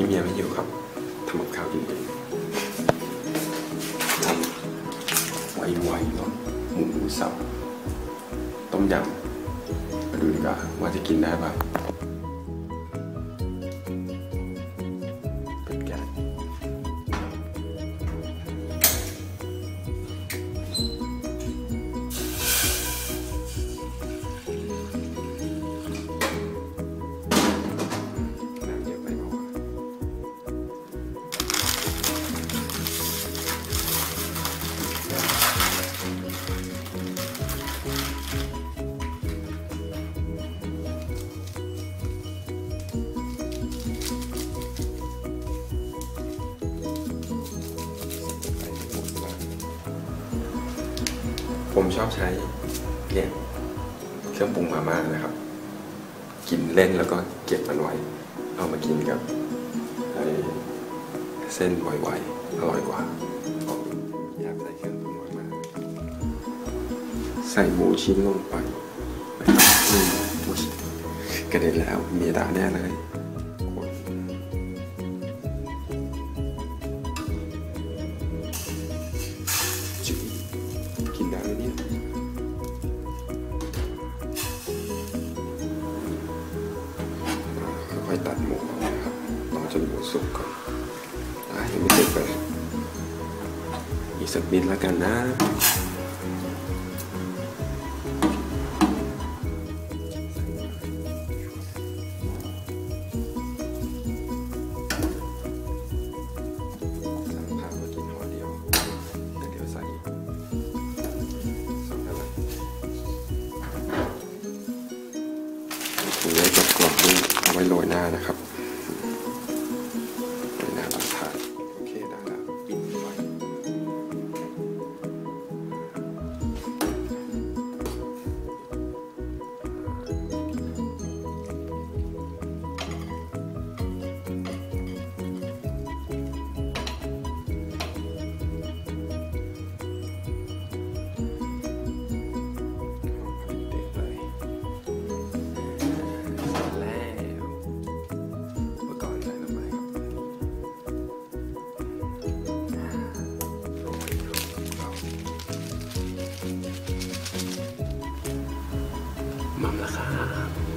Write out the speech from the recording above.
นี้เมียไม่อยู่ครับทำกับข้าวกินเองไวๆเนาะหมูสับต้มยำมาดูดีกว่าว่าจะกินได้ป่ะ ผมชอบใช้เนี่ยเครื่องปรุงมาม่านะครับ กินเล่นแล้วก็เก็บมันไว้ เอามากินกับไอ้เส้นไวๆอร่อยกว่าอยากใส่เครื่องปรุงมาม่าใส่หมูชิ้นลงไปนะครับนี่อุ๊ยกระเด็นแล้วเมียด่าแน่เลย ค่อยตัดหมูนะครับรอจนหมูสุกก่อนอะยังไม่สุกเลยอีกสักนิดแล้วกันนะ ว้โรยหน้านะครับ 妈妈。